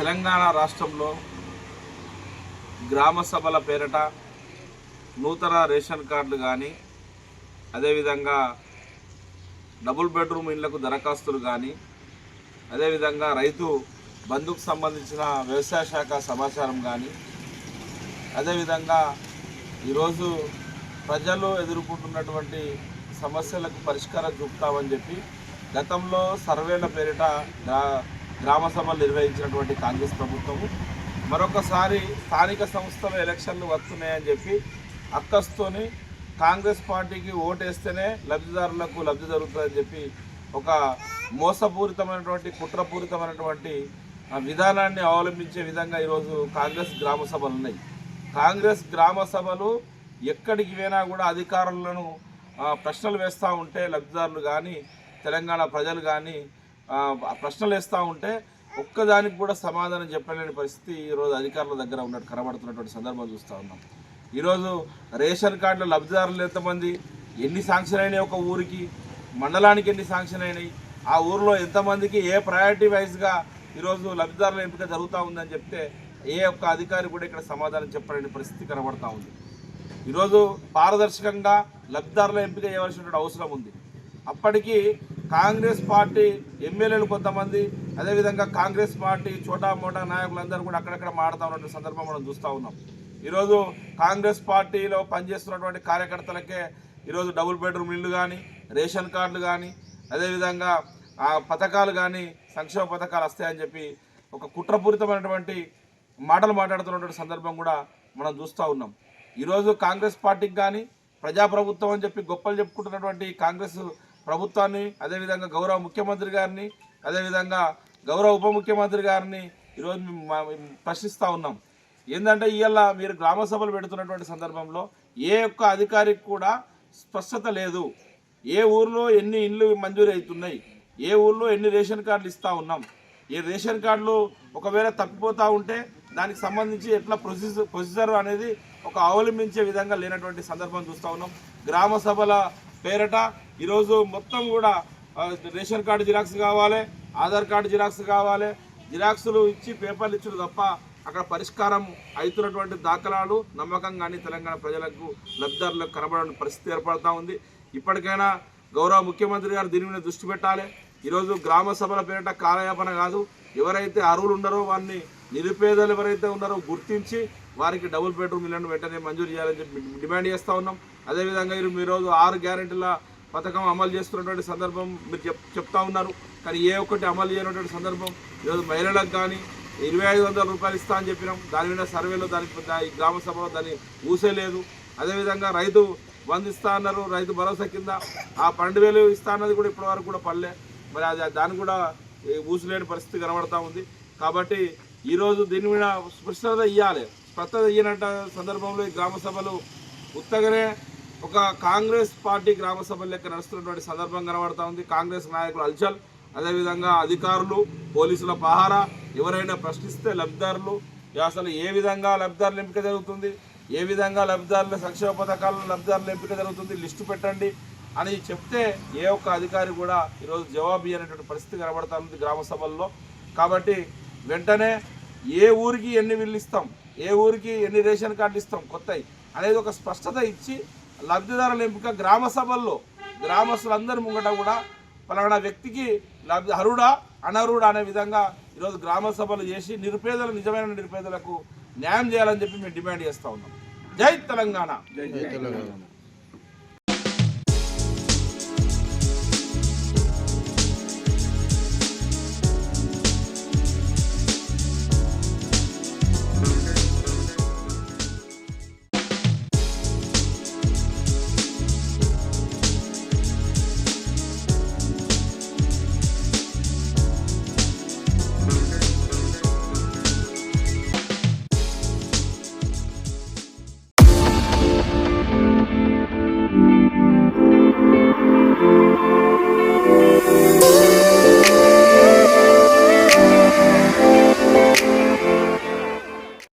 తెలంగాణ రాష్ట్రంలో గ్రామ సభల పేరిట నూతన రేషన్ కార్డులు కానీ అదేవిధంగా డబుల్ బెడ్రూమ్ ఇళ్ళకు దరఖాస్తులు కానీ అదేవిధంగా రైతు బంధుకు సంబంధించిన వ్యవసాయ శాఖ సమాచారం కానీ అదేవిధంగా ఈరోజు ప్రజలు ఎదుర్కొంటున్నటువంటి సమస్యలకు పరిష్కారం చూపుతామని చెప్పి గతంలో సర్వేల పేరిట గ్రామ సభలు నిర్వహించినటువంటి కాంగ్రెస్ ప్రభుత్వము. మరొకసారి స్థానిక సంస్థల ఎలక్షన్లు వస్తున్నాయని చెప్పి అక్కస్తోని కాంగ్రెస్ పార్టీకి ఓటేస్తేనే లబ్ధిదారులకు లబ్ధి జరుగుతుందని చెప్పి ఒక మోసపూరితమైనటువంటి కుట్రపూరితమైనటువంటి విధానాన్ని అవలంబించే విధంగా ఈరోజు కాంగ్రెస్ గ్రామ సభలు ఉన్నాయి. కాంగ్రెస్ గ్రామ సభలు ఎక్కడికి పోయినా కూడా అధికారులను ప్రశ్నలు వేస్తూ ఉంటే లబ్ధిదారులు కానీ తెలంగాణ ప్రజలు కానీ ప్రశ్నలు వేస్తూ ఉంటే ఒక్కదానికి కూడా సమాధానం చెప్పలేని పరిస్థితి ఈరోజు అధికారుల దగ్గర ఉన్నట్టు కనబడుతున్నటువంటి సందర్భం చూస్తూ ఉన్నాం. ఈరోజు రేషన్ కార్డుల లబ్ధిదారులు ఎంతమంది? ఎన్ని శాంక్షన్ అయినాయి ఒక ఊరికి? మండలానికి ఎన్ని శాంక్షన్ అయినాయి? ఆ ఊరిలో ఎంతమందికి ఏ ప్రయారిటీ వైజ్గా ఈరోజు లబ్ధిదారుల ఎంపిక జరుగుతూ ఉందని చెప్తే ఏ ఒక్క అధికారి కూడా ఇక్కడ సమాధానం చెప్పలేని పరిస్థితి కనబడతా ఉంది. ఈరోజు పారదర్శకంగా లబ్ధిదారుల ఎంపిక చేయవలసినటువంటి అవసరం ఉంది. అప్పటికీ కాంగ్రెస్ పార్టీ ఎమ్మెల్యేలు కొంతమంది అదేవిధంగా కాంగ్రెస్ పార్టీ చోటా మోటా నాయకులందరూ కూడా అక్కడక్కడ మాడుతూ ఉన్నటువంటి సందర్భం మనం చూస్తూ ఉన్నాం. ఈరోజు కాంగ్రెస్ పార్టీలో పనిచేస్తున్నటువంటి కార్యకర్తలకే ఈరోజు డబుల్ బెడ్రూమ్ ఇల్లు కానీ రేషన్ కార్డులు కానీ అదేవిధంగా ఆ పథకాలు కానీ సంక్షేమ పథకాలు వస్తాయని చెప్పి ఒక కుట్రపూరితమైనటువంటి మాటలు మాట్లాడుతున్నటువంటి సందర్భం కూడా మనం చూస్తూ ఉన్నాం. ఈరోజు కాంగ్రెస్ పార్టీకి కానీ ప్రజాప్రభుత్వం అని చెప్పి గొప్పలు చెప్పుకుంటున్నటువంటి కాంగ్రెస్ ప్రభుత్వాన్ని అదేవిధంగా గౌరవ ముఖ్యమంత్రి గారిని అదేవిధంగా గౌరవ ఉప ముఖ్యమంత్రి గారిని ఈరోజు ప్రశ్నిస్తూ ఉన్నాం. ఏంటంటే ఇవాళ మీరు గ్రామ సభలు పెడుతున్నటువంటి సందర్భంలో ఏ ఒక్క అధికారికి కూడా స్పష్టత లేదు. ఏ ఊర్లో ఎన్ని ఇండ్లు మంజూరు అవుతున్నాయి? ఏ ఊర్లో ఎన్ని రేషన్ కార్డులు ఇస్తూ ఉన్నాం? ఈ రేషన్ కార్డులు ఒకవేళ తప్పిపోతూ ఉంటే దానికి సంబంధించి ఎట్లా ప్రొసీజర్ ప్రొసీజర్ అనేది ఒక అవలంబించే విధంగా లేనటువంటి సందర్భం చూస్తూ ఉన్నాం. గ్రామ సభల పేరట ఈరోజు మొత్తం కూడా రేషన్ కార్డు జిరాక్స్ కావాలి ఆధార్ కార్డు జిరాక్స్ కావాలి. జిరాక్సులు ఇచ్చి పేపర్లు ఇచ్చుడు తప్ప అక్కడ పరిష్కారం అవుతున్నటువంటి దాఖలాలు నమ్మకంగానే తెలంగాణ ప్రజలకు లబ్ధిదారులకు కనబడని పరిస్థితి ఏర్పడుతూ ఉంది. ఇప్పటికైనా గౌరవ ముఖ్యమంత్రి గారు దీని మీద దృష్టి పెట్టాలి. ఈరోజు గ్రామ సభల పేరిట కాలయాపన కాదు. ఎవరైతే అర్హులు ఉండరో వారిని నిరుపేదలు ఎవరైతే ఉన్నారో గుర్తించి వారికి డబుల్ బెడ్రూమ్ ఇళ్ళను వెంటనే మంజూరు చేయాలని చెప్పి డిమాండ్ చేస్తూ ఉన్నాం. అదేవిధంగా మీరు ఈరోజు ఆరు గ్యారెంటీల పథకం అమలు చేస్తున్నటువంటి సందర్భం మీరు చెప్ చెప్తా ఉన్నారు. కానీ ఏ ఒక్కటి అమలు చేయనటువంటి సందర్భం ఈరోజు మహిళలకు కానీ ఇరవై ఐదు వందల రూపాయలు ఇస్తా అని చెప్పినాం. దాని మీద సర్వేలో దానికి ఈ గ్రామ సభలో దాన్ని ఊసేలేదు అదేవిధంగా రైతు బంధు ఇస్తా అన్నారు. రైతు భరోసా కింద ఆ పన్నెండు వేలు ఇస్తా అన్నది కూడా ఇప్పటివరకు కూడా పల్లె మరి అది దాన్ని కూడా ఊసలేని పరిస్థితి కనబడతా ఉంది. కాబట్టి ఈరోజు దీని మీద స్పష్టత ఇవ్వాలి స్పష్టత ఇయ్యనట్ట సందర్భంలో ఈ గ్రామ సభలు ఉత్తగానే ఒక కాంగ్రెస్ పార్టీ గ్రామ సభలు లెక్క నడుస్తున్నటువంటి సందర్భం కనబడతా ఉంది. కాంగ్రెస్ నాయకులు అల్చల్ అదేవిధంగా అధికారులు పోలీసుల పహారా ఎవరైనా ప్రశ్నిస్తే లబ్ధిదారులు అసలు ఏ విధంగా లబ్ధిదారుల ఎంపిక జరుగుతుంది ఏ విధంగా లబ్ధిదారుల సంక్షేమ పథకాలను లబ్ధిదారుల ఎంపిక జరుగుతుంది లిస్టు పెట్టండి అని చెప్తే ఏ ఒక్క అధికారి కూడా ఈరోజు జవాబు ఇవ్వనటువంటి పరిస్థితి కనబడతా ఉంది గ్రామ సభల్లో. కాబట్టి వెంటనే ఏ ఊరికి ఎన్ని బిల్లు ఇస్తాం ఏ ఊరికి ఎన్ని రేషన్ కార్డులు ఇస్తాం కొత్తవి అనేది ఒక స్పష్టత ఇచ్చి లబ్ధిదారుల ఎంపిక గ్రామ సభల్లో గ్రామస్తులందరి ముంగట కూడా పలానా వ్యక్తికి లబ్ధి అరుడా అనరుడా అనే విధంగా ఈరోజు గ్రామ సభలు చేసి నిరుపేదలు నిజమైన నిరుపేదలకు న్యాయం చేయాలని చెప్పి మేము డిమాండ్ చేస్తూ ఉన్నాం. జై తెలంగాణ. జై తెలంగాణ.